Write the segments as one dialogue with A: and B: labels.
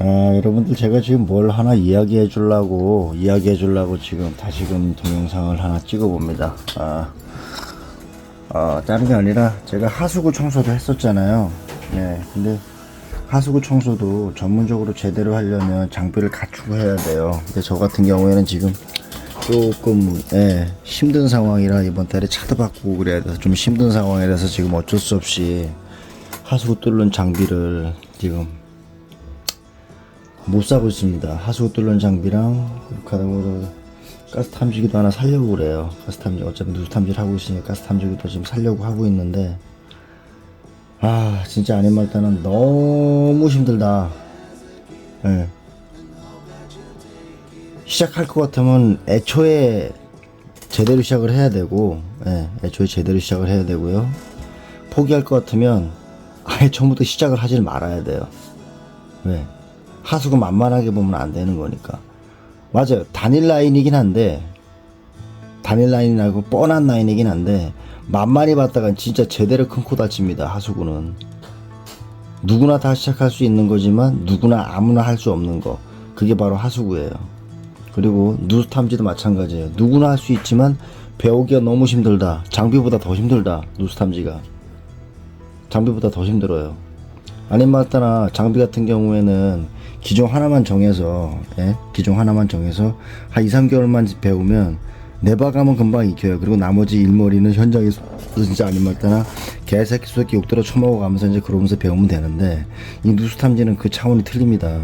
A: 여러분들 제가 지금 뭘 하나 이야기해 주려고 이야기해 주려고 지금 다시금 동영상을 하나 찍어 봅니다. 아, 어, 다른 게 아니라 제가 하수구 청소를 했었잖아요. 네, 근데 하수구 청소도 전문적으로 제대로 하려면 장비를 갖추고 해야 돼요. 근데 저 같은 경우에는 지금 조금 예, 힘든 상황이라 이번 달에 차도 바꾸고 그래야 돼서 좀 힘든 상황이라서 지금 어쩔 수 없이 하수구 뚫는 장비를 지금 못 사고 있습니다. 하수구 뚫는 장비랑 하다 보면 가스 탐지기도 하나 살려고 그래요. 가스 탐지 어차피 누수 탐지를 하고 있으니까 가스 탐지기도 지금 살려고 하고 있는데 아 진짜 아닌 말 따는 너무 힘들다. 예. 시작할 것 같으면 애초에 제대로 시작을 해야 되고 예, 애초에 제대로 시작을 해야 되고요. 포기할 것 같으면 아예 처음부터 시작을 하질 말아야 돼요. 왜? 하수구 만만하게 보면 안 되는 거니까. 맞아요. 단일 라인이긴 한데, 단일 라인이라고 뻔한 라인이긴 한데, 만만히 봤다간 진짜 제대로 큰 코 다칩니다. 하수구는. 누구나 다 시작할 수 있는 거지만, 누구나 아무나 할 수 없는 거. 그게 바로 하수구예요. 그리고 누수 탐지도 마찬가지예요. 누구나 할 수 있지만, 배우기가 너무 힘들다. 장비보다 더 힘들다. 누수 탐지가. 장비보다 더 힘들어요. 아닌 말따나 장비 같은 경우에는 기종 하나만 정해서 예? 기종 하나만 정해서 한 2, 3개월만 배우면 내봐가면 금방 익혀요. 그리고 나머지 일머리는 현장에서 진짜 아닌 말따나 개새끼 수새끼 욕들어 처먹어 가면서 이제 그러면서 배우면 되는데 이 누수 탐지는 그 차원이 틀립니다.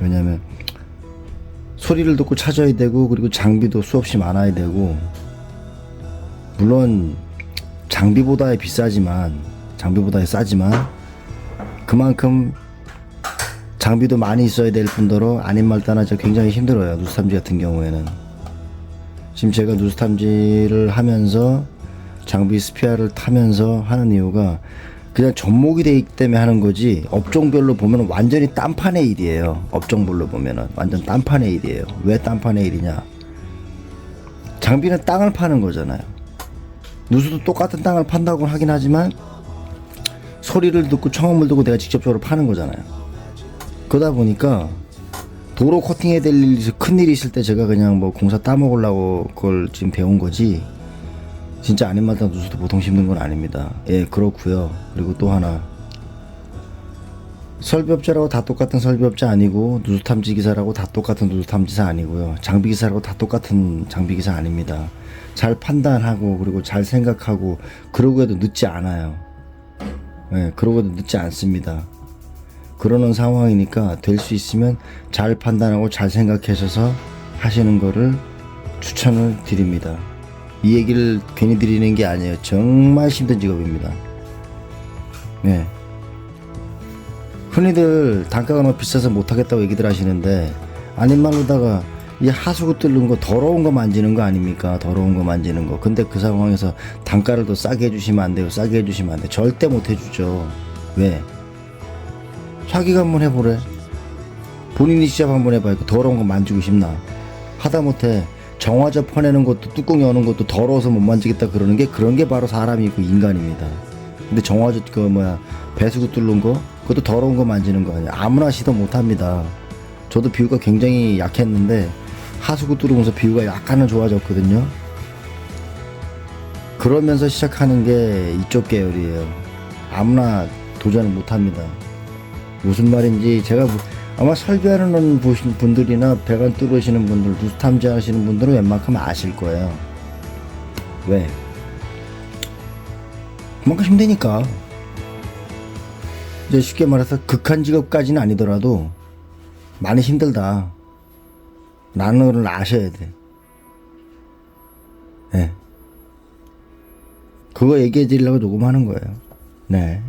A: 왜냐면 소리를 듣고 찾아야 되고 그리고 장비도 수없이 많아야 되고 물론 장비보다 비싸지만 장비보다 싸지만 그만큼 장비도 많이 있어야 될 뿐더러 아닌 말 따나 굉장히 힘들어요. 누수 탐지 같은 경우에는. 지금 제가 누수 탐지를 하면서 장비 스피아를 타면서 하는 이유가 그냥 접목이 돼 있기 때문에 하는 거지 업종별로 보면 완전히 딴판의 일이에요. 업종별로 보면은. 완전 딴판의 일이에요. 왜 딴판의 일이냐. 장비는 땅을 파는 거잖아요. 누수도 똑같은 땅을 판다고 하긴 하지만 소리를 듣고 청음을 듣고 내가 직접적으로 파는 거잖아요. 그러다 보니까 도로 코팅해야 될 일이 큰 일이 있을 때 제가 그냥 뭐 공사 따먹으려고 그걸 지금 배운 거지. 진짜 아닌 말다 누수도 보통 힘든 건 아닙니다. 예, 그렇고요. 그리고 또 하나 설비업자라고 다 똑같은 설비업자 아니고 누수 탐지 기사라고 다 똑같은 누수 탐지사 아니고요. 장비 기사라고 다 똑같은 장비 기사 아닙니다. 잘 판단하고 그리고 잘 생각하고 그러고 해도 늦지 않아요. 예, 그러고도 늦지 않습니다. 그러는 상황이니까 될 수 있으면 잘 판단하고 잘 생각하셔서 하시는 거를 추천을 드립니다. 이 얘기를 괜히 드리는 게 아니에요. 정말 힘든 직업입니다. 네. 흔히들 단가가 너무 비싸서 못하겠다고 얘기들 하시는데 아닌 말로다가 이 하수구 뚫는 거 더러운 거 만지는 거 아닙니까? 더러운 거 만지는 거. 근데 그 상황에서 단가를 더 싸게 해주시면 안 돼요. 싸게 해주시면 안 돼. 절대 못 해주죠. 왜? 자기가 한번 해보래. 본인이 시작 한번 해봐요. 그 더러운 거 만지고 싶나? 하다못해 정화조 퍼내는 것도 뚜껑 여는 것도 더러워서 못 만지겠다 그러는 게 그런 게 바로 사람이고 인간입니다. 근데 정화조 그 뭐야 배수구 뚫는 거 그것도 더러운 거 만지는 거 아니야. 아무나 시도 못 합니다. 저도 비유가 굉장히 약했는데 하수구 뚫으면서 비유가 약간은 좋아졌거든요. 그러면서 시작하는 게 이쪽 계열이에요. 아무나 도전을 못 합니다. 무슨 말인지 제가 뭐- 아마 설교하는 분들이나 배관 뚫으시는 분들, 누수 탐지하시는 분들은 웬만큼 아실 거예요. 왜? 그만큼 힘드니까. 이제 쉽게 말해서 극한 직업까지는 아니더라도 많이 힘들다. 라는 걸 아셔야 돼. 네. 그거 얘기해 드리려고 녹음하는 거예요. 네.